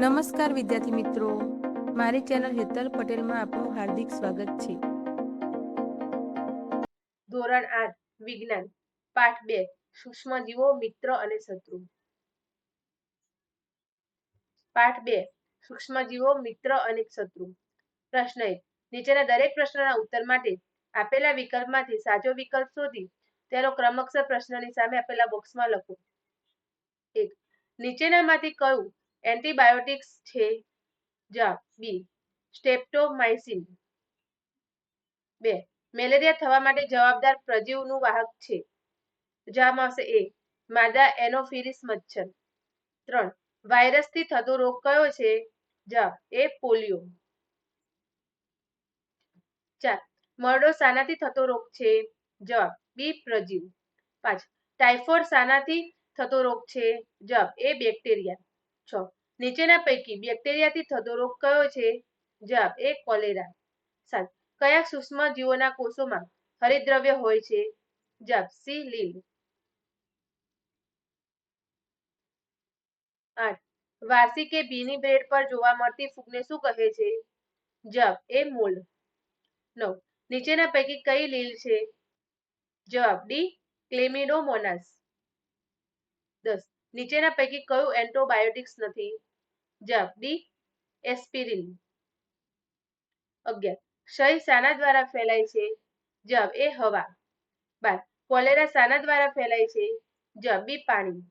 નમસ્કાર વિદ્યાર્થી મિત્રો. મારી ચેનલ હેતલ પટેલમાં આપનું હાર્દિક સ્વાગત છે. ધોરણ આઠ, વિજ્ઞાન, પાઠ બે સૂક્ષ્મજીવો મિત્ર અને શત્રુ. પાઠ બે સૂક્ષ્મજીવો મિત્ર અને શત્રુ. પ્રશ્ન એક, નીચેના દરેક પ્રશ્નના ઉત્તર માટે આપેલા વિકલ્પમાંથી સાચો વિકલ્પ શોધી તેનો ક્રમશઃ પ્રશ્નની સામે આપેલા બોક્સમાં લખો. એક, નીચેનામાંથી કયું એન્ટીબાયોટિક્સ છે. જવાબ બી, સ્ટેપ્ટોમાઇસિન. બે, મેલેરિયા થવા માટે જવાબદાર પ્રજીવનું વાહક છે. જવાબ આવશે એ, માદા એનોફિલિસ મચ્છર. ત્રણ, વાયરસથી થતો રોગ કયો છે? જવાબ એ, પોલિયો. ચાર, મરડો સાનાથી થતો રોગ છે. જવાબ, બી, પ્રજીવ. પાંચ ટાઇફોઇડ સાનાથી થતો રોગ છે. જવાબ, એ, બેક્ટેરિયા. છ નીચેના પૈકી બેક્ટેરિયાથી થતો રોગ કયો છે? જવાબ, એ કોલેરા. સાત કયા સૂક્ષ્મ જીવોના કોષોમાં હરિદ્રવ્ય હોય છે? જવાબ, સી, લીલ. આઠ. વાસી કે ભીની બ્રેડ પર જોવા મળતી ફૂગને શું કહે છે? જવાબ, એ મોલ્ડ નવ. નીચેના પૈકી કઈ લીલ છે? જવાબ, ડી, ક્લેમિડોમોનાસ. દસ. નીચેના પૈકી કયું એન્ટોબાયોટિક્સ નથી? જવાબ ડી એસ્પિરિન. અગિયાર. ક્ષય શાના દ્વારા ફેલાય છે? જવાબ એ, હવા. બાર. કોલેરા શાના દ્વારા ફેલાય છે? જવાબ બી, પાણી.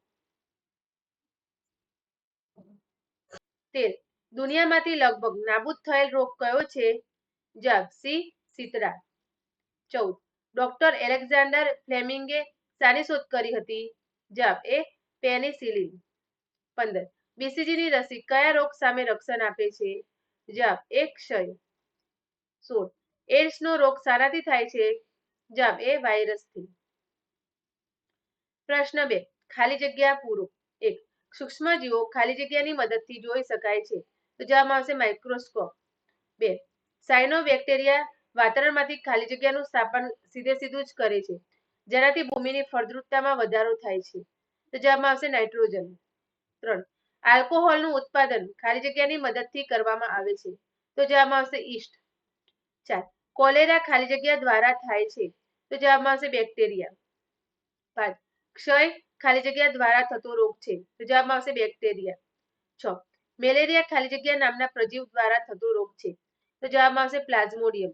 તેર. દુનિયામાંથી લગભગ નાબૂદ થયેલ રોગ કયો છે? જવાબ સી સિતરા ચૌદ. ડોક્ટર એલેક્ઝાન્ડર ફ્લેમિંગે શાની શોધ કરી હતી? જવાબ એ પેનિસિલિન. પંદર. બીસીજીની રસી કયા રોગ સામે રક્ષણ આપે છે? જવાબ, એ ક્ષય. સોળ. એડ્સનો રોગ સારાથી થાય છે? જવાબ, એ વાયરસથી. પ્રશ્ન બે, ખાલી જગ્યા પૂરો. એક, સૂક્ષ્મજીવો ખાલી જગ્યાની મદદથી જોઈ શકાય છે. તો જવાબ આવશે માઇક્રોસ્કોપ. બે, સાયનોબેક્ટેરિયા વાતાવરણમાંથી ખાલી જગ્યાનું સ્થાપન સીધે સીધું જ કરે છે. જેનાથી ભૂમિની ફળદ્રુપતામાં વધારો થાય છે. તો જવાબમાં આવશે નાઇટ્રોજન. ત્રણ, આલ્કોહોલનું ઉત્પાદન ખાલી જગ્યાની મદદથી કરવામાં આવે છે. તો જવાબમાં આવશે ઈસ્ટ. ચાર, કોલેરા ખાલી જગ્યા દ્વારા થાય છે. તો જવાબમાં આવશે બેક્ટેરિયા. પાંચ, ક્ષય ખાલી જગ્યા દ્વારા થતો રોગ છે. તો જવાબમાં આવશે બેક્ટેરિયા. છ, મેલેરિયા ખાલી જગ્યા નામના પ્રજીવ દ્વારા થતો રોગ છે. તો જવાબમાં આવશે પ્લાઝ્મોડિયમ.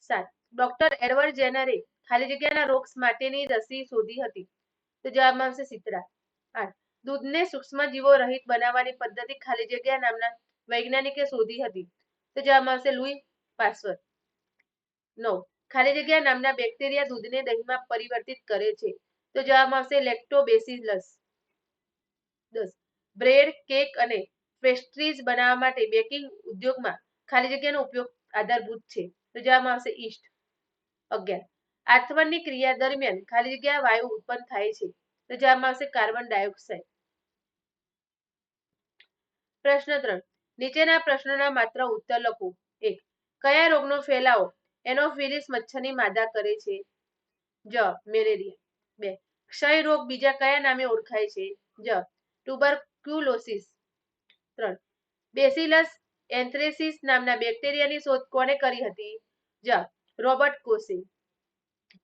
સાત, ડોક્ટર એડવર્ડ જેનરે ખાલી જગ્યાના રોગ માટેની રસી શોધી હતી. તો જવાબમાં આવશે સિતરા. આઠ. દૂધને સૂક્ષ્મજીવો રહિત બનાવવાની પદ્ધતિ ખાલી જગ્યા નામના વૈજ્ઞાનિકે શોધી હતી. તો જવાબમાં આવશે લુઈ પાસવર નવ. ખાલી જગ્યા નામના બેક્ટેરિયા દૂધને દહીંમાં પરિવર્તિત કરે છે. તો જવાબમાં આવશે લેક્ટોબેસિલસ. દસ. બ્રેડ, કેક અને પેસ્ટ્રીઝ બનાવવા માટે બેકિંગ ઉદ્યોગમાં ખાલી જગ્યાનો ઉપયોગ આધારભૂત છે. તો જવાબમાં આવશે ઈસ્ટ. અગિયાર. આથમણની ક્રિયા દરમિયાન ખાલી જગ્યા વાયુ ઉત્પન્ન થાય છે. તો જવાબમાં આવશે કાર્બન ડાયોક્સાઇડ. પ્રશ્ન ત્રણ. નીચેના પ્રશ્નોના માત્ર ઉત્તર લખો. એક. કયા રોગનો ફેલાવો એનોફિલિસ મચ્છરની માદા કરે છે? જ મેલેરિયા. બે. ક્ષય રોગ બીજા કયા નામે ઓળખાય છે? જ ટ્યુબરક્યુલોસિસ ત્રણ. બેસિલસ એન્થ્રેસિસ નામના બેક્ટેરિયાની શોધ કોને કરી હતી? જ રોબર્ટ કોસે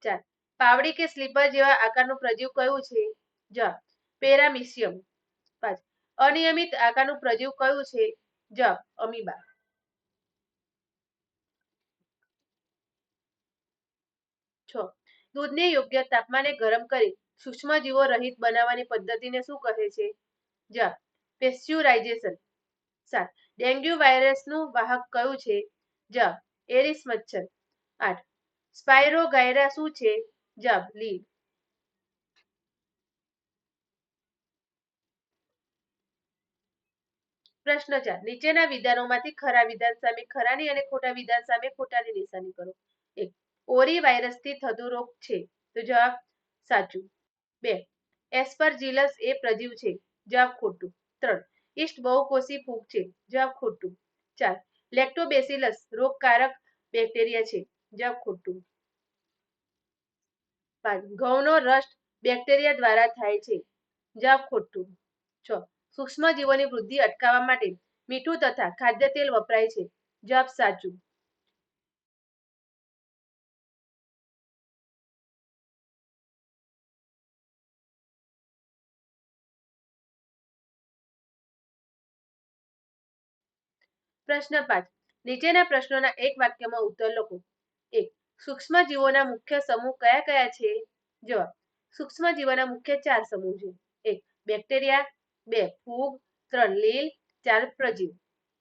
ચાર પાવડી કે સ્લીપર જેવા આકારનું પ્રજીવ કયું છે? જ. પેરામિસિયમ. પાંચ. અનિયમિત આકારનું પ્રજીવ કયું છે? જ. અમીબા. દૂધને યોગ્ય તાપમાને ગરમ કરી સૂક્ષ્મજીવો રહિત બનાવવાની પદ્ધતિને શું કહે છે? જ. પેસ્ચ્યુરાઇઝેશન. સાત. ડેન્ગ્યુ વાયરસનું વાહક કયું છે? જ. એરિસ મચ્છર. આઠ. સ્પાઇરોગાયરા શું છે? જબ લીડ. પ્રશ્ન ચાર, નીચેના વિધાનોમાંથી ખરા વિધાન સામે ખરાની અને ખોટા વિધાન સામે ખોટાની નિશાની કરો. એક, ઓરી વાયરસથી થતો રોગ છે. તો જવાબ સાચું. બે, એસ્પરજીલસ એ પ્રજીવ છે. જવાબ ખોટું. ત્રણ ઇસ્ટ બહુકોષી ફૂગ છે. જવાબ ખોટું. ચાર, લેક્ટોબેસિલસ રોગકારક બેક્ટેરિયા છે. જવાબ ખોટું. પાંચ ઘઉંનો રસ બેક્ટેરિયા દ્વારા થાય છે. જવાબ ખોટું. છ. સૂક્ષ્મ જીવોની વૃદ્ધિ અટકાવવા માટે મીઠું તથા ખાદ્ય તેલ વપરાય છે. જવાબ સાચું. પ્રશ્ન પાંચ. નીચેના પ્રશ્નોના એક વાક્યમાં ઉત્તર લખો. એક સૂક્ષ્મજીવોના મુખ્ય સમૂહ કયા કયા છે? જવાબ, સૂક્ષ્મજીવોના મુખ્ય ચાર સમૂહ છે. એક, બેક્ટેરિયા, બે, ફૂગ, ત્રણ, લીલ, ચાર, પ્રજીવ.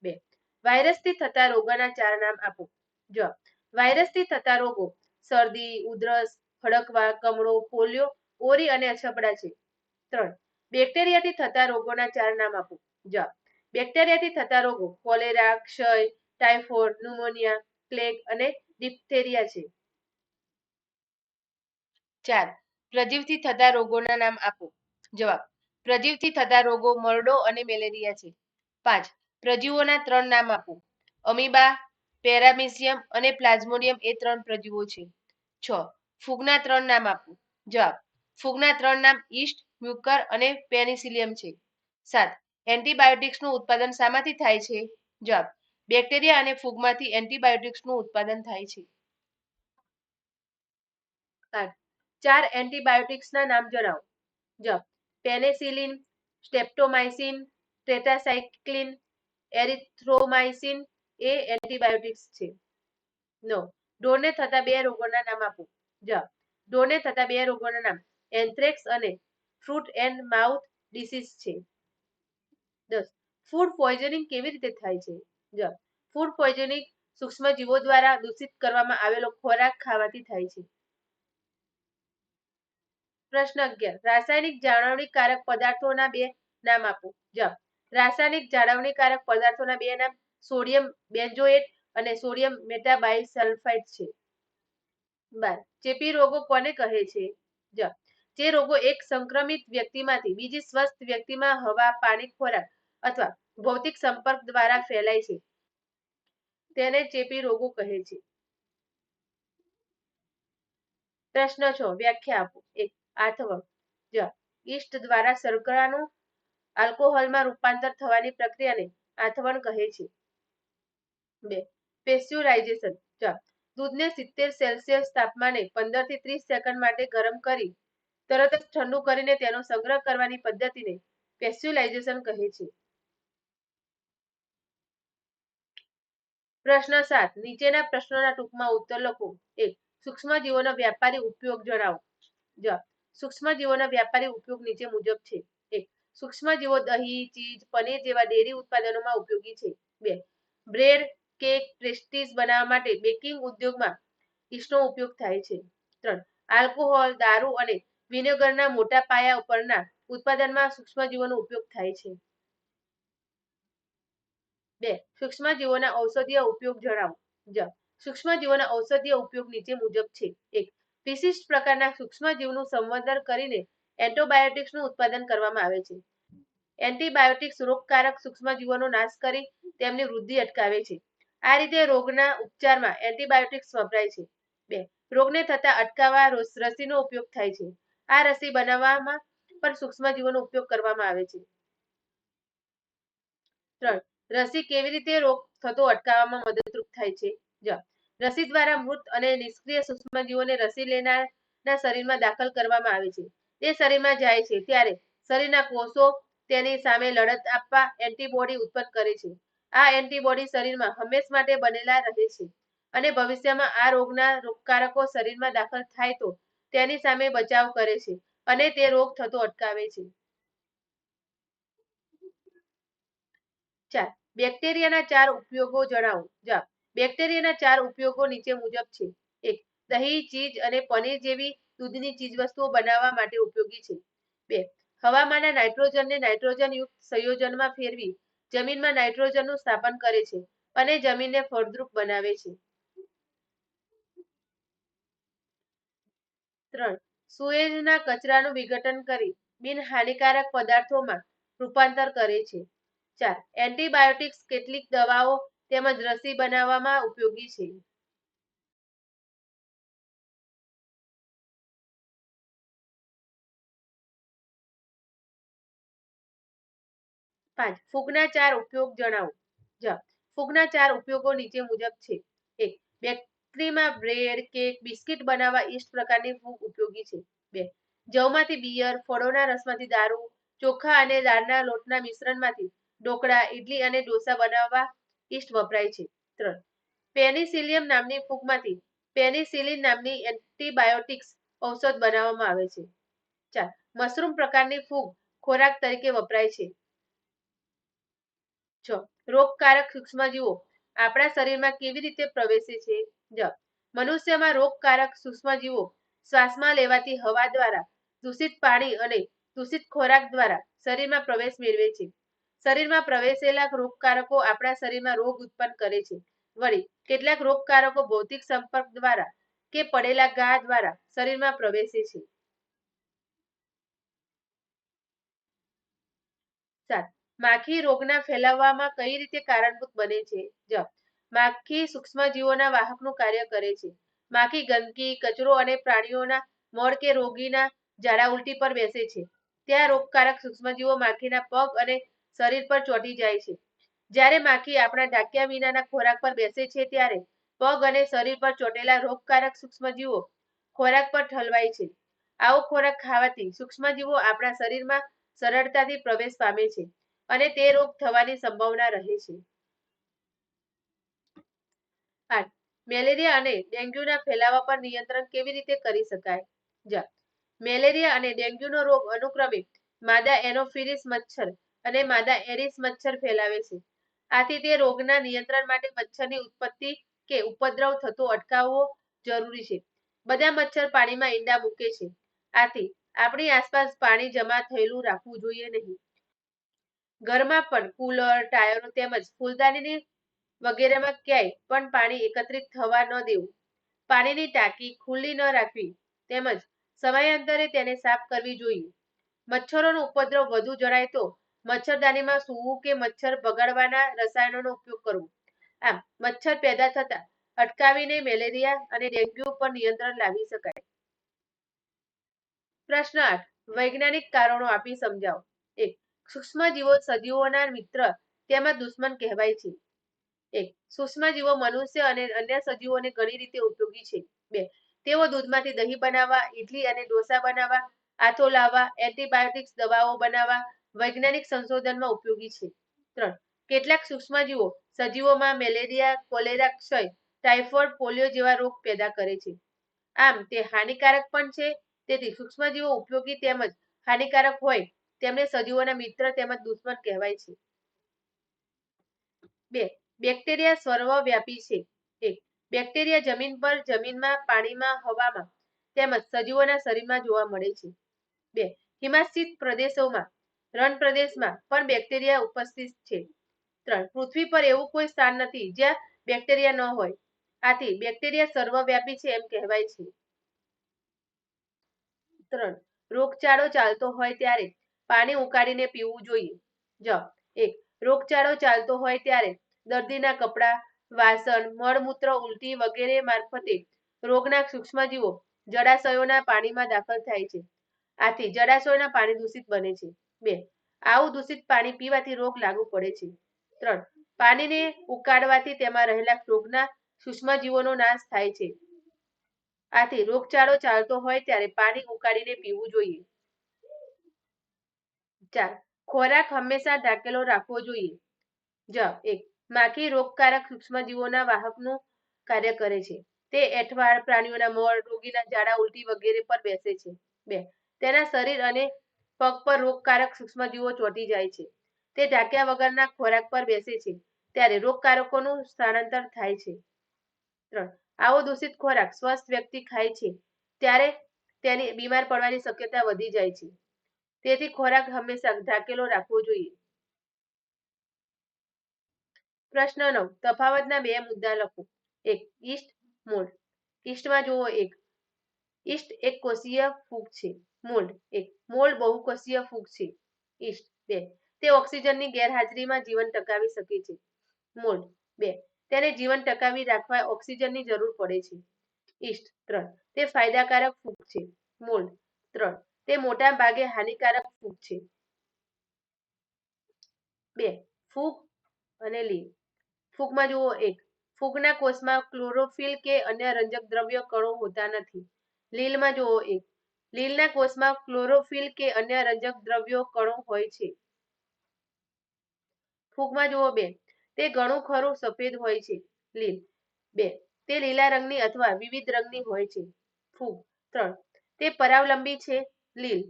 બે, વાયરસથી થતા રોગોના ચાર નામ આપો. જવાબ, વાયરસથી થતા રોગો શરદી, ઉધરસ, હડકવા, કમળો, પોલિયો, ઓરી અને અછબડા છે. ત્રણ, બેક્ટેરિયાથી થતા રોગોના ચાર નામ આપો. જવાબ, બેક્ટેરિયાથી થતા રોગો કોલેરા, ક્ષય ટાઇફોઇડ ન્યુમોનિયા પ્લેગ અને ડિપ્થેરિયા છે. ચાર, પ્રજીવથી થતા રોગોના નામ આપો. જવાબ, પ્રજીવથી થતા રોગો મરડો અને મેલેરિયા છે. પાંચ, પ્રજીવોના ત્રણ નામ આપો. અમીબા, પેરામિસિયમ અને પ્લાઝ્મોડિયમ એ ત્રણ પ્રજીવો છે. છ, ફૂગના ત્રણ નામ આપો. જવાબ, ફૂગના ત્રણ નામ ઈસ્ટ, મ્યુકર અને પેનિસિલિયમ છે. સાત, એન્ટીબાયોટિક્સનું ઉત્પાદન શામાંથી થાય છે? જવાબ બેક્ટેરિયા અને ફૂગમાંથી એન્ટીબાયોટિક્સનું ઉત્પાદન થાય છે. ચાર એન્ટીબાયોટિક્સના નામ જણાવો. જ. પેનેસિલિન, સ્ટેપ્ટોમાઇસિન ટેટ્રાસાઇક્લિન એરિથ્રોમાઇસિન એ એન્ટીબાયોટિક્સ છે. નો ડોરને થતા બે રોગોના નામ આપો. જ. ડોરને થતા બે રોગોના નામ એન્થ્રેક્સ અને ફ્રૂટ એન્ડ માઉથ ડિસીઝ છે. દસ. ફૂડ પોઈઝનિંગ કેવી રીતે થાય છે? જવાબ ફૂડ પોઈઝનિંગ સૂક્ષ્મજીવો દ્વારા દૂષિત કરવામાં આવેલો ખોરાક ખાવાથી થાય છે. પ્રશ્ન અગિયાર. રાસાયણિક જાળવણીકારક પદાર્થોના બે નામ આપો. જ. રાસાયણિક જાળવણીકારક પદાર્થોના બે નામ સોડિયમ બેન્ઝોએટ અને સોડિયમ મેટાબાઇસલ્ફાઇડ છે. બાર. ચેપી રોગો કોને કહે છે? જ. જે રોગો એક સંક્રમિત વ્યક્તિમાંથી બીજી સ્વસ્થ વ્યક્તિમાં હવા, પાણી, ખોરાક અથવા ભૌતિક સંપર્ક દ્વારા ફેલાય છે. તેને ચેપી રોગો કહે છે. પ્રશ્ન છ, વ્યાખ્યા આપો. એક, આથવણ. જ ઈસ્ટ દ્વારા શર્કરાનું આલ્કોહોલમાં રૂપાંતર થવાની પ્રક્રિયાને આથવણ કહે છે. બે પેસ્ચ્યુરાઇઝેશન જ, દૂધને સિત્તેર સેલ્સિયસ તાપમાને પંદરથી ત્રીસ સેકન્ડ માટે ગરમ કરી, તરત જ ઠંડુ કરીને તેનો સંગ્રહ કરવાની પદ્ધતિને પેસ્ચ્યુલાઇઝેશન કહે છે. પ્રશ્ન સાત, નીચેના પ્રશ્નોના ટૂંકમાં ઉત્તર લખો. એક, સૂક્ષ્મજીવોનો વ્યાપારી ઉપયોગ જણાવો. જવાબ, સૂક્ષ્મજીવોનો વ્યાપારી ઉપયોગ નીચે મુજબ છે. એક, સૂક્ષ્મજીવો દહીં, ચીજ, પનીર જેવા ડેરી ઉત્પાદનોમાં ઉપયોગી છે. બે, બ્રેડ, કેક, પેસ્ટ્રીઝ બનાવવા માટે બેકિંગ ઉદ્યોગમાં ઈસ્ટનો ઉપયોગ થાય છે. ત્રણ, આલ્કોહોલ, દારૂ અને વિનેગરના મોટા પાયા ઉપરના ઉત્પાદનમાં સૂક્ષ્મજીવોનો ઉપયોગ થાય છે. બે સૂક્ષ્મજીવોના ઔષધીય ઉપયોગ જણાવો. જવાબ સૂક્ષ્મજીવોના ઔષધીય ઉપયોગ નીચે મુજબ છે. એક. વિશિષ્ટ પ્રકારના સૂક્ષ્મજીવનું સંવર્ધન કરીને એન્ટોબાયોટિક્સનું ઉત્પાદન કરવામાં આવે છે. એન્ટીબાયોટિક્સ રોગકારક સૂક્ષ્મજીવોનો નાશ કરી તેમની વૃદ્ધિ અટકાવે છે. આ રીતે રોગના ઉપચારમાં એન્ટીબાયોટિક્સ વપરાય છે. બે. રોગને થતા અટકાવવા રોસ- રસીનો ઉપયોગ થાય છે. આ રસી બનાવવામાં પણ સૂક્ષ્મજીવોનો ઉપયોગ કરવામાં આવે છે. ત્રણ. રસી કેવી રીતે રોગ થતો અટકાવવામાં મદદરૂપ થાય છે? જ. રસી દ્વારા મૃત અને નિષ્ક્રિય સૂક્ષ્મજીવોને રસી લેનારના શરીરમાં દાખલ કરવામાં આવે છે. તે શરીરમાં જાય છે ત્યારે શરીરના કોષો તેની સામે લડત આપવા એન્ટીબોડી ઉત્પન્ન કરે છે. આ એન્ટીબોડી શરીરમાં હંમેશ માટે બનેલા રહે છે અને ભવિષ્યમાં આ રોગના રોગકારકો શરીરમાં દાખલ થાય તો તેની સામે બચાવ કરે છે અને તે રોગ થતો અટકાવે છે. ચાર. બેક્ટેરિયાના ચાર ઉપયોગો જણાવો. જવાબ બેક્ટેરિયાના ચાર ઉપયોગો નીચે મુજબ છે. એક, દહીં, ચીજ અને પનીર જેવી દૂધની ચીજવસ્તુઓ બનાવવા માટે ઉપયોગી છે. બે, હવામાંના નાઇટ્રોજનને નાઇટ્રોજનયુક્ત સંયોજનમાં ફેરવી જમીનમાં નાઇટ્રોજનનું સ્થાપન કરે છે અને જમીનને ફળદ્રુપ બનાવે છે. ત્રણ સુએઝના કચરાનું વિઘટન કરી બિનહાનિકારક પદાર્થોમાં રૂપાંતર કરે છે. ચાર. એન્ટીબાયોટિક્સ કેટલીક દવાઓ તેમજ રસી બનાવવામાં ઉપયોગી છે. પાંચ. ફૂગના ચાર ઉપયોગ જણાવો. જ. ફૂગના ચાર ઉપયોગો નીચે મુજબ છે. એક. બેકરીમાં બ્રેડ, કેક, બિસ્કિટ બનાવવા ઈસ્ટ પ્રકારની ફૂગ ઉપયોગી છે. બે. જવમાંથી બિયર, ફળોના રસમાંથી દારૂ, ચોખા અને દાળના લોટના મિશ્રણમાંથી ઢોકળા ઇડલી અને ડોસા બનાવવા ઈસ્ટ વપરાય છે. ત્રણ. પેનિસિલિયમ નામની ફૂગમાંથી પેનિસિલિન નામની એન્ટીબાયોટિક્સ ઔષધ બનાવવામાં આવે છે. ચાર. મશરૂમ પ્રકારની ફૂગ ખોરાક તરીકે વપરાય છે. છ. રોગકારક સૂક્ષ્મજીવો આપણા શરીરમાં કેવી રીતે પ્રવેશે છે? જ મનુષ્યમાં રોગકારક સૂક્ષ્મજીવો શ્વાસમાં લેવાતી હવા દ્વારા દૂષિત પાણી અને દૂષિત ખોરાક દ્વારા શરીરમાં પ્રવેશ મેળવે છે. શરીરમાં પ્રવેશેલા રોગકારકો આપણા શરીરમાં રોગ ઉત્પન્ન કરે છે. વળી, કેટલાક રોગકારકો ભૌતિક સંપર્ક દ્વારા કે પડેલા ઘા દ્વારા શરીરમાં પ્રવેશે છે. માખી રોગના ફેલાવવામાં કઈ રીતે કારણભૂત બને છે? જવાબ, માખી સૂક્ષ્મજીવોના વાહકનું કાર્ય કરે છે. માખી ગંદકી, કચરો અને પ્રાણીઓના મળ કે રોગીના ઝાડા ઉલટી પર બેસે છે. ત્યાં રોગકારક સૂક્ષ્મજીવો માખીના પગ અને શરીર પર ચોંટી જાય છે. જ્યારે માખી આપણા ઢાંક્યા વિનાના ખોરાક પર બેસે છે ત્યારે પગ અને શરીર પર ચોટેલા રોગકારક સૂક્ષ્મજીવો ખોરાક પર ઠલવાય છે. આવો ખોરાક ખાવાથી સૂક્ષ્મજીવો આપણા શરીરમાં સરળતાથી પ્રવેશ પામે છે અને તે રોગ થવાની સંભાવના રહે છે. આઠ. મેલેરિયા અને ડેન્ગ્યુના ફેલાવા પર નિયંત્રણ કેવી રીતે કરી શકાય? જ. મેલેરિયા અને ડેન્ગ્યુનો રોગ અનુક્રમે માદા એનોફિલિસ મચ્છર અને માદા એરિસ મચ્છર ફેલાવે છે. આથી તે રોગના નિયંત્રણ માટે મચ્છરની ઉત્પત્તિ કે ઉપદ્રવ થતો અટકાવવો જરૂરી છે. બધા મચ્છર પાણીમાં ઈંડા મૂકે છે. આથી આપણી આસપાસ પાણી જમા થયેલું રાખવું જોઈએ નહીં. ઘરમાં પણ કુલર, ટાયરો તેમજ ફૂલદાનીની વગેરેમાં ક્યાંય પણ પાણી એકત્રિત થવા ન દેવું. પાણીની ટાંકી ખુલ્લી ન રાખવી તેમજ સમયાંતરે તેને સાફ કરવી જોઈએ. મચ્છરોનો ઉપદ્રવ વધુ જણાય તો મચ્છરદાનીમાં સૂવું કે મચ્છર ભગાડવાના રસાયણોનો ઉપયોગ કરવો? આમ, મચ્છર પેદા થતા અટકાવીને મેલેરિયા અને ડેન્ગ્યુ પર નિયંત્રણ લાવી શકાય. પ્રશ્ન આઠ, વૈજ્ઞાનિક કારણો આપી સમજાવો. એક, સૂક્ષ્મજીવો સજીવોના મિત્ર તેમાં દુશ્મન કહેવાય છે. એક, સૂક્ષ્મજીવો મનુષ્ય અને અન્ય સજીવોને ઘણી રીતે ઉપયોગી છે. બે, તેઓ દૂધમાંથી દહીં બનાવવા ઇડલી અને ડોસા બનાવવા, આથો લાવવા, એન્ટીબાયોટિક્સ દવાઓ બનાવવા વૈજ્ઞાનિક સંશોધનમાં ઉપયોગી છે. ત્રણ, કેટલાક સૂક્ષ્મજીવો સજીવોમાં મેલેરિયા, કોલેરા ક્ષય ટાઇફોઇડ પોલિયો જેવા રોગ પેદા કરે છે. આમ, તે હાનિકારક પણ છે, તેથી સૂક્ષ્મજીવો ઉપયોગી તેમજ હાનિકારક હોય તેમને સજીવોના મિત્ર તેમજ દુશ્મન કહેવાય છે. બે, બેક્ટેરિયા સર્વવ્યાપી છે. એક, બેક્ટેરિયા જમીન પર જમીનમાં, પાણીમાં, હવામાં તેમજ સજીવોના શરીરમાં જોવા મળે છે. બે હિમાશ્ચિત પ્રદેશોમાં રણ પ્રદેશમાં પણ બેક્ટેરિયા ઉપસ્થિત છે. ત્રણ, પૃથ્વી પર એવું કોઈ સ્થાન નથી જ્યાં બેક્ટેરિયા ન હોય. આથી બેક્ટેરિયા સર્વવ્યાપી છે એમ કહેવાય છે. ત્રણ, રોગચાળો ચાલતો હોય ત્યારે પાણી ઉકાળીને પીવું જોઈએ. જ, એક, રોગચાળો ચાલતો હોય ત્યારે દર્દીના કપડાં, વાસણ, મળમૂત્ર ઉલટી વગેરે મારફતે રોગના સૂક્ષ્મજીવો જળાશયોના પાણીમાં દાખલ થાય છે. આથી જળાશયોના પાણી દૂષિત બને છે. બે. આવું દૂષિત પાણી પીવાથી રોગ લાગુ પડે છે. ત્રણ. પાણીને ઉકાળવાથી તેમાં રહેલા રોગના સૂક્ષ્મજીવોનો નાશ થાય છે. આથી રોગચાળો ચાલતો હોય ત્યારે પાણી ઉકાળીને પીવું જોઈએ. ચાર. ખોરાક હંમેશા ઢાંકેલો રાખવો જોઈએ. જ. એક. માખી રોગકારક સૂક્ષ્મજીવોના વાહકનું કાર્ય કરે છે. તે એઠવાડ પ્રાણીઓના મળ રોગીના ઝાડા, ઉલટી વગેરે પર બેસે છે. બે. તેના શરીર અને પગ પર રોગકારક સૂક્ષ્મજીવો ચોંટી જાય છે. તે ઢાંક્યા વગરના ખોરાક પર બેસે છે, ત્યારે રોગકારકોનું સ્થળાંતર થાય છે. ત્રણ. આવો દૂષિત ખોરાક સ્વસ્થ વ્યક્તિ ખાય છે, ત્યારે તેની બીમાર પડવાની શક્યતા વધી જાય છે. તેથી ખોરાક હંમેશા ઢાંકેલો રાખવો જોઈએ. પ્રશ્ન નવ. તફાવતના બે મુદ્દા લખો. એક ઈસ્ટ મૂળ ઈસ્ટમાં જુઓ એક. ઈસ્ટ એક કોષીય ફૂગ છે. મૂળ એક. મોલ્ડ બહુકોષીય ફૂગ છે. ઈસ્ટ બે. તે ઓક્સિજનની ગેરહાજરીમાં જીવન ટકાવી શકે છે. મોલ્ડ બે. તેને જીવન ટકાવી રાખવા ઓક્સિજનની જરૂર પડે છે. ઈસ્ટ ત્રણ. તે ફાયદાકારક ફૂગ છે. મોલ્ડ ત્રણ. તે મોટા ભાગે હાનિકારક ફૂગ છે. બે. ફૂગ અને લીલ ફૂગમાં જુઓ એક. ફૂગના કોષમાં ક્લોરોફિલ કે અન્ય રંજક દ્રવ્ય કણો હોતા નથી. લીલમાં જુઓ એક. લીલના કોષમાં ક્લોરોફિલ કે અન્ય રંજક દ્રવ્યો કણો હોય છે. ફૂગમાં જુઓ બે, તે ઘણું ખરું સફેદ હોય છે. લીલ, બે, તે લીલા રંગની અથવા વિવિધ રંગની હોય છે. ફૂગ, ત્રણ, તે પરાવલંબી છે. લીલ,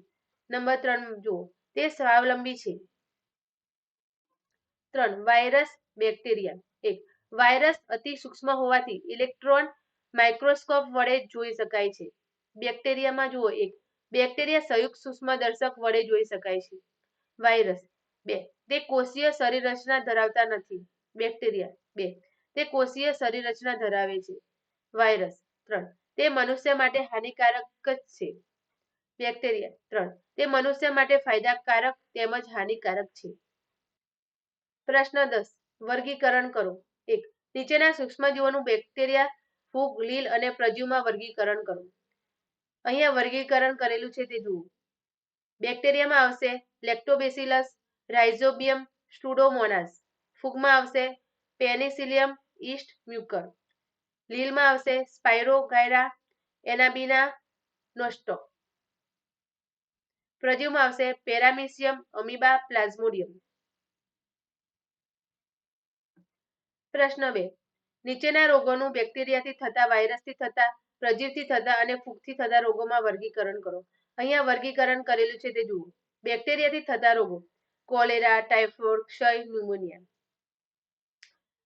નંબર ત્રણ જુઓ, તે સ્વાવલંબી છે. ત્રણ, વાયરસ, બેક્ટેરિયા. એક, વાયરસ અતિ સૂક્ષ્મ હોવાથી ઇલેક્ટ્રોન માઇક્રોસ્કોપ વડે જોઈ શકાય છે. બેક્ટેરિયામાં જુઓ એક. બેક્ટેરિયા સંયુક્ત સૂક્ષ્મદર્શક વડે જોઈ શકાય છે. વાયરસ બે. તે કોષીય શરીરરચના ધરાવતા નથી. બેક્ટેરિયા બે. તે કોષીય શરીરરચના ધરાવે છે. વાયરસ ત્રણ. તે મનુષ્ય માટે હાનિકારક જ છે. બેક્ટેરિયા ત્રણ. તે મનુષ્ય માટે ફાયદાકારક તેમજ હાનિકારક છે. પ્રશ્ન દસ. વર્ગીકરણ કરો. એક. નીચેના સૂક્ષ્મજીવોનું બેક્ટેરિયા ફૂગ, લીલ અને પ્રજ્યુમાં વર્ગીકરણ કરો. અહીંયા વર્ગીકરણ કરેલું છે તે જુઓ. બેક્ટેરિયામાં આવશે લેક્ટોબેસિલસ રાઇઝોબિયમ સ્ટુડોમોનાસ ફૂગમાં આવશે પેનિસિલિયમ ઇસ્ટ મ્યુકર લીલમાં આવશે સ્પાયરોગાયરા એનાબિના નોસ્ટો પ્રજીવમાં આવશે પેરામિસિયમ અમીબા પ્લાઝ્મોડિયમ પ્રશ્ન બે. નીચેના રોગોનું બેક્ટેરિયાથી થતા, વાયરસથી થતા પ્રજીવથી થતા અને ફૂગથી થતા રોગોમાં વર્ગીકરણ કરો. અહીંયા વર્ગીકરણ કરેલું છે તે જુઓ. બેક્ટેરિયાથી થતા રોગો. કોલેરા, ટાઇફોઇડ, ક્ષય, ન્યુમોનિયા.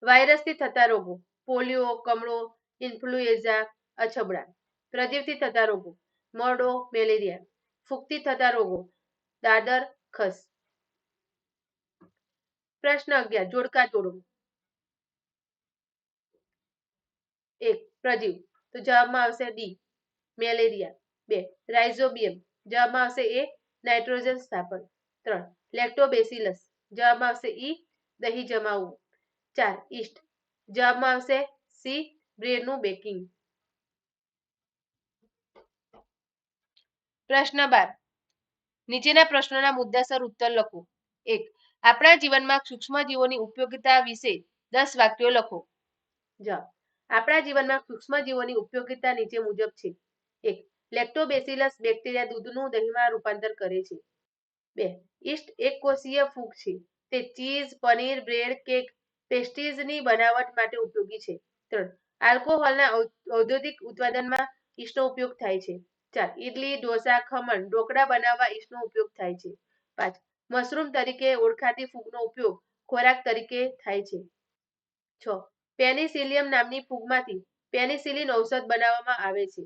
વાયરસથી થતા રોગો. પોલિયો, કમળો ઇન્ફ્લુએઝા અછબડા. પ્રજીવથી થતા રોગો. મરડો મેલેરિયા. ફૂગથી થતા રોગો. દાદર, ખસ. પ્રશ્ન અગિયાર. જોડકા જોડો એક. પ્રજીવ. તો જવાબમાં આવશે ડી, મેલેરિયા. બે, રાઇઝોબિયમ. જવાબમાં આવશે એ, નાઇટ્રોજન સ્થાપન. ત્રણ, લેક્ટોબેસિલસ. જવાબમાં આવશે ઈ, દહીં જમાવવું. ચાર, ઈસ્ટ. જવાબમાં આવશે સી, બ્રેડનું બેકિંગ. પ્રશ્ન બાર. નીચેના પ્રશ્નોના મુદ્દાસર ઉત્તર લખો. એક, આપણા જીવનમાં સૂક્ષ્મજીવોની ઉપયોગિતા વિશે દસ વાક્યો લખો. જવાબ આપણા જીવનમાં સૂક્ષ્મજીવોની ઉપયોગિતા નીચે મુજબ છે. એક લેક્ટોબેસિલસ બેક્ટેરિયા દૂધનું દહીંમાં રૂપાંતર કરે છે. બે ઈસ્ટ એક કોષીય ફૂગ છે. તે ચીઝ, પનીર, બ્રેડ, કેક, પેસ્ટ્રીઝની બનાવટ માટે ઉપયોગી છે. ત્રણ, આલ્કોહોલના ઔદ્યોગિક ઉત્પાદનમાં ઈસ્ટનો ઉપયોગ થાય છે. ચાર ઇડલી ઢોસા, ખમણ, ઢોકળા બનાવવા ઈસ્ટનો ઉપયોગ થાય છે. પાંચ, મશરૂમ તરીકે ઓળખાતી ફૂગનો ઉપયોગ ખોરાક તરીકે થાય છે. છ પેનિસિલિયમ નામની ફૂગમાંથી પેનિસિલિન ઔષધ બનાવવામાં આવે છે.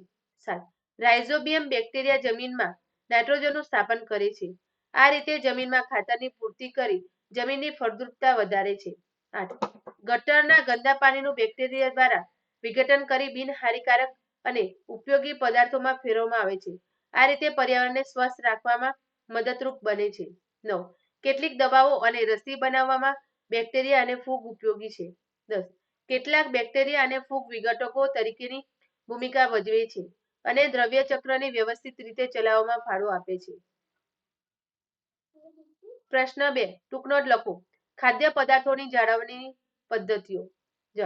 સાત, રાઇઝોબિયમ બેક્ટેરિયા જમીનમાં નાઇટ્રોજનનું સ્થાપન કરે છે. આ રીતે જમીનમાં ખાતરની પૂર્તિ કરી જમીનની ફળદ્રુપતા વધારે છે. આઠ, ગટરના ગંદા પાણીનું બેક્ટેરિયા દ્વારા વિઘટન કરી બિનહાનિકારક અને ઉપયોગી પદાર્થોમાં ફેરવવામાં આવે છે. આ રીતે પર્યાવરણને સ્વસ્થ રાખવામાં મદદરૂપ બને છે. નવ, કેટલીક દવાઓ અને રસી બનાવવામાં બેક્ટેરિયા અને ફૂગ ઉપયોગી છે. દસ કેટલાક બેક્ટેરિયા અને ફૂગ વિઘટકો તરીકેની ભૂમિકા ભજવે છે અને દ્રવ્ય ચક્રને વ્યવસ્થિત રીતે ચલાવવામાં ફાળો આપે છે. પ્રશ્ન બે ટૂંકનોટ લખો. ખાદ્ય પદાર્થોની જાળવણી પદ્ધતિઓ. જ,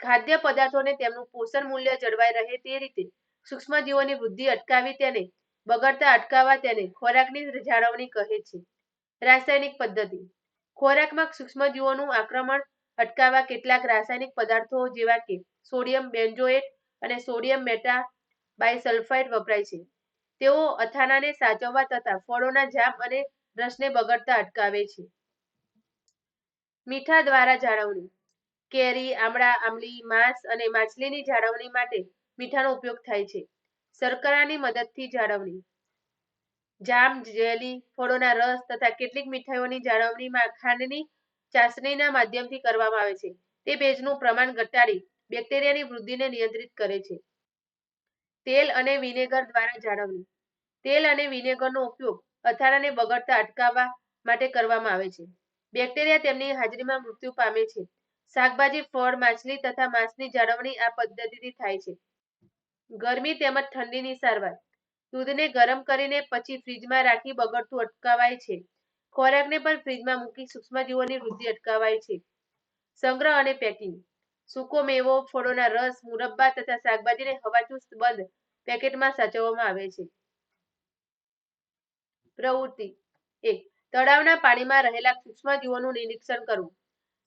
ખાદ્ય પદાર્થોને તેમનું પોષણ મૂલ્ય જળવાઈ રહે તે રીતે સૂક્ષ્મજીવોની વૃદ્ધિ અટકાવી તેને બગડતા અટકાવવા તેને ખોરાકની જાળવણી કહે છે. રાસાયણિક પદ્ધતિ. ખોરાકમાં સૂક્ષ્મજીવોનું આક્રમણ અટકાવવા કેટલાક રાસાયણિક પદાર્થો જેવા કે સોડિયમ બેન્ઝોએટ અને સોડિયમ મેટા બાયસલ્ફાઇડ વપરાય છે. તેઓ અથાણાને સાચવવા તથા ફળોના જામ અને રસને બગડતા અટકાવે છે. મીઠા દ્વારા જાળવણી. કેરી, આમળા આમલી માંસ અને માછલીની જાળવણી માટે મીઠાનો ઉપયોગ થાય છે. શર્કરાની મદદથી જાળવણી. જામ, જેલી, ફળોના રસ તથા કેટલીક મીઠાઈઓની જાળવણીમાં ખાંડની ચાસણીના માધ્યમથી કરવામાં આવે છે. તે ભેજનું પ્રમાણ ઘટાડી બેક્ટેરિયાની વૃદ્ધિને નિયંત્રિત કરે છે. તેલ અને વિનેગર દ્વારા જાળવણી. તેલ અને વિનેગરનો ઉપયોગ અથાણાને બગડતા અટકાવવા માટે કરવામાં આવે છે. બેક્ટેરિયા તેમની હાજરીમાં મૃત્યુ પામે છે. શાકભાજી, ફળ, માછલી તથા માંસની જાળવણી આ પદ્ધતિથી થાય છે. ગરમી તેમજ ઠંડીની સારવાર. દૂધને ગરમ કરીને પછી ફ્રીજમાં રાખી બગડતું અટકાવાય છે. ખોરાકને પણ ફ્રીજમાં મૂકી સૂક્ષ્મજીવોની વૃદ્ધિ અટકાવાય છે. સંગ્રહ અને પેકિંગ સૂકો મેવો, ફળોના રસ, મુરબ્બા તથા શાકભાજીને હવાચુસ્ત બંધ પેકેટમાં સાચવવામાં આવે છે. પ્રવૃત્તિ. એક, તળાવના પાણીમાં રહેલા સૂક્ષ્મજીવોનું નિરીક્ષણ કરવું.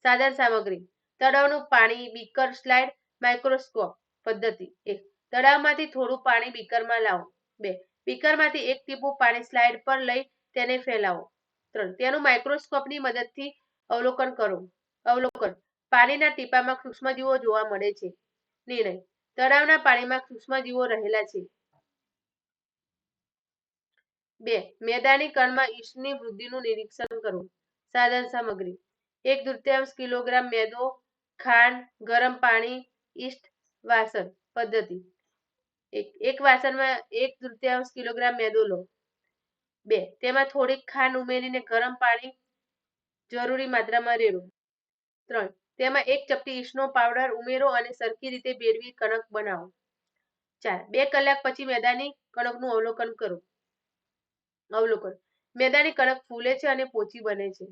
સાધન સામગ્રી. તળાવનું પાણી બીકર સ્લાઇડ માઇક્રોસ્કોપ પદ્ધતિ. એક, તળાવમાંથી થોડું પાણી બીકરમાં લાવો. બે બીકરમાંથી એક ટીપું પાણી સ્લાઇડ પર લઈ તેને ફેલાવો. ત્રણ. તેનું માઇક્રોસ્કોપની મદદથી અવલોકન કરો. અવલોકન. પાણીના ટીપામાં સૂક્ષ્મજીવો જોવા મળે છે. નિર્ણય. તળાવના પાણીમાં સૂક્ષ્મજીવો રહેલા છે. બે. મેદાની કણમાં ઈસ્ટની વૃદ્ધિનું નિરીક્ષણ કરો. સાધન સામગ્રી. એક તૃતીયાંશ કિલોગ્રામ મેદો, ખાંડ, ગરમ પાણી ઈસ્ટ વાસણ. પદ્ધતિ. એક. એક વાસણમાં એક તૃતીયાંશ કિલોગ્રામ મેદો લો. બે, તેમાં થોડીક ખાંડ ઉમેરીને ગરમ પાણી જરૂરી માત્રામાં રેડો ત્રણ, તેમાં એક ચપટી ઈસનો પાવડર ઉમેરો અને સરખી રીતે ભેળવી કણક બનાવો. ચાર, બે કલાક પછી મેદાની કણકનું અવલોકન કરો. અવલોકન, મેદાની કણક ફૂલે છે અને પોચી બને છે.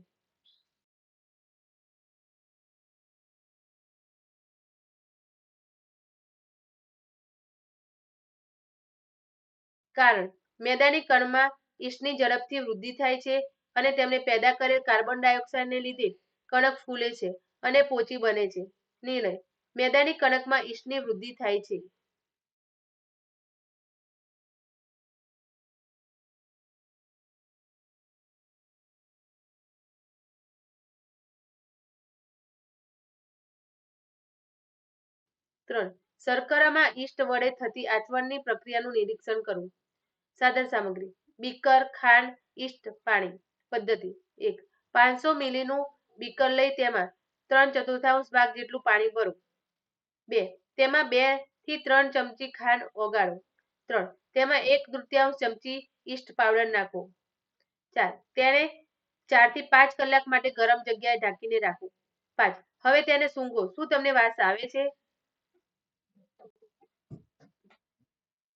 કારણ, મેદાની કણમાં ઈસની ઝડપથી વૃદ્ધિ થાય છે અને તેમને પેદા કરેલ કાર્બન ડાયોક્સાઇડને લીધે કણક ફૂલે છે અને પોચી બને છે. નિર્ણય. મેદાની કણકમાં ઈસ્ટની વૃદ્ધિ થાય છે. ત્રણ. શર્કરામાં ઈસ્ટ વડે થતી આચવણની પ્રક્રિયાનું નિરીક્ષણ કરવું. સાધન સામગ્રી. બીકર, ખાંડ, ઈસ્ટ, પાણી પદ્ધતિ એક. પાંચસો મિલીનું બીકર લઈ તેમાં ત્રણ ચતુર્થાંશ ભાગ જેટલું પાણી ભરો. બે. તેમાં બેથી ત્રણ ચમચી ખાંડ ઓગાળો. ત્રણ. તેમાં એક તૃતીયાંશ ચમચી ઈસ્ટ પાવડર નાખો. ચાર. તેને ચારથી પાંચ કલાક માટે ગરમ જગ્યાએ ઢાંકીને રાખો. પાંચ. હવે તેને સૂંઘો. શું તમને વાસ આવે છે?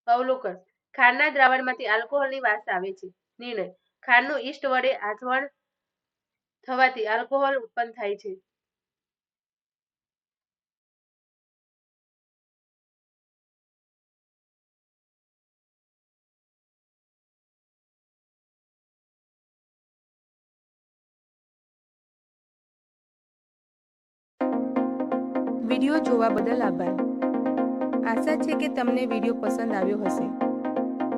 અવલોકન. ખાંડના દ્રાવણમાંથી આલ્કોહોલની વાસ આવે છે. નિર્ણય. ખાંડનું ઈસ્ટ વડે આથવણ થવાથી આલ્કોહોલ ઉત્પન્ન થાય છે. વીડિયો જોવા બદલ આભાર. આશા છે કે તમને વીડિયો પસંદ આવ્યો હશે.